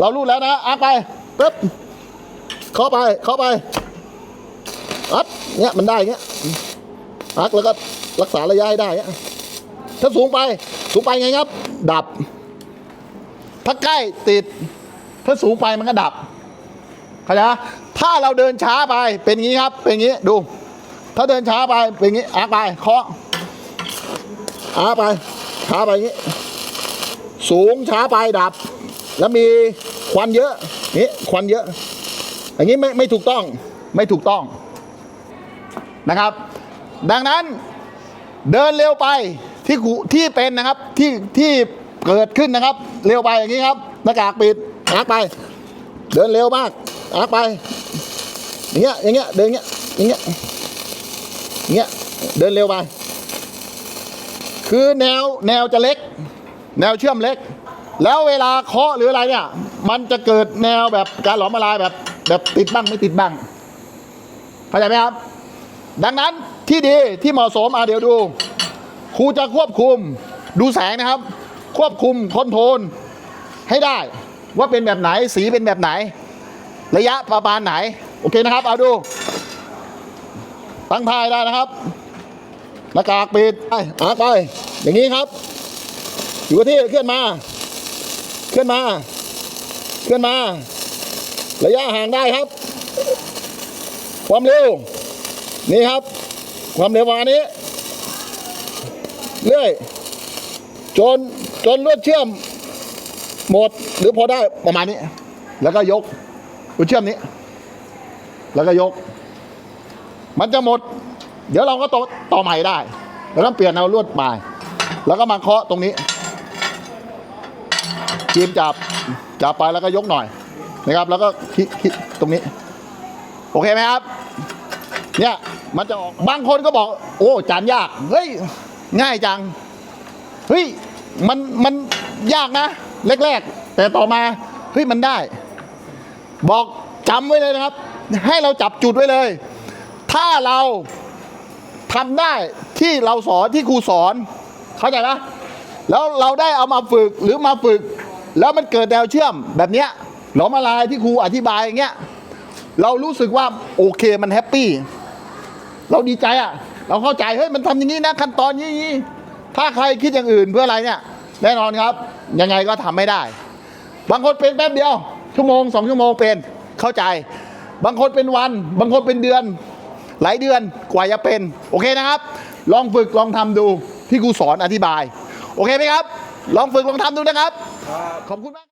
เรารู้แล้วนะอาร์คไปปึ๊บเข้าไปเข้าไปอัดเนี่ยมันได้เงี้ยอาร์คแล้วก็รักษาระยะให้ได้ถ้าสูงไป สูงไปไงครับ ดับ ถ้าใกล้ติด ถ้าสูงไปมันก็ดับเข้าใจถ้าเราเดินช้าไปเป็นงี้ครับ เป็นงี้ดู ถ้าเดินช้าไปเป็นงี้อาร์คไปเคาะอาไปช้าไปงี้ สูงช้าไปดับ แล้วมีควันเยอะนี่ควันเยอะ อย่างนี้ไม่ไม่ถูกต้องไม่ถูกต้องนะครับ ดังนั้นเดินเร็วไปที่ที่เป็นนะครับที่ที่เกิดขึ้นนะครับ เร็วไปอย่างนี้ครับหน้ากากปิดอาร์คไป เดินเร็วมากอาร์คไปอย่างเงี้ยอย่างเงี้ยเดินเงี้ยอย่างเงี้ยอย่างเงี้ยเดินเร็วไป คือแนวแนวจะเล็ก แนวเชื่อมเล็ก แล้วเวลาเคาะหรืออะไรเนี่ย มันจะเกิดแนวแบบการหลอมละลายแบบ แบบติดบ้างไม่ติดบ้างเข้าใจไหมครับ ดังนั้นที่ดีที่เหมาะสมอะเดี๋ยวดูครูจะควบคุมดูแสงนะครับ ควบคุมคอนโทรลให้ได้ ว่าเป็นแบบไหนสีเป็นแบบไหน ระยะประมาณไหน โอเคนะครับ เอาดู ตั้งทายได้นะครับหน้ากากปิดไปอาไป อย่างนี้ครับ อยู่ที่เคลื่อนมา เคลื่อนมา เคลื่อนมา ระยะห่างได้ครับ ความเร็ว นี่ครับ ความเร็วประมานี้ เรื่อย จน จนลวดเชื่อม หมดหรือพอได้ประมาณนี้ แล้วก็ยกลวดเชื่อมนี้ แล้วก็ยก มันจะหมด เดี๋ยวเราก็ต่อต่อใหม่ได้ แล้วก็เปลี่ยนเอาลวดปลายแล้วก็มาเคาะตรงนี้ จีมจับจับไปแล้วก็ยกหน่อยนะครับ แล้วก็คิคลิกตรงนี้ โอเคไหมครับ เนี่ยมันจะออกบางคนก็บอก โอ้จานยากเฮ้ยง่ายจังเฮ้ยมันมันยากนะแรกๆ แต่ต่อมาเฮ้ยมันได้ บอกจำไว้เลยนะครับ ให้เราจับจุดไว้เลย ถ้าเราทำได้ที่เราสอนที่ครูสอน เข้าใจนะ แล้วเราได้เอามาฝึกหรือมาฝึก แล้วมันเกิดแนวเชื่อมแบบเนี้ยหลอมละลายที่ครูอธิบายอย่างเงี้ยเรารู้สึกว่าโอเคมันแฮปปี้เราดีใจอะ่ะ เราเข้าใจเฮ้ยมันทำอย่างนี้นะขั้นตอนนี้อย่างนี้ ถ้าใครคิดอย่างอื่นเพื่ออะไรเนี่ยแน่นอนครับ ยังไงก็ทำไม่ได้ บางคนเป็นแป๊บเดียว ชั่วโมงสองชั่วโมงเป็นเข้าใจ บางคนเป็นวัน บางคนเป็นเดือน หลายเดือนกว่าจะเป็น โอเคนะครับ ลองฝึกลองทำดูที่ครูสอนอธิบาย โอเคไหมครับ ลองฝึกลองทำดูนะครับ ขอบคุณมาก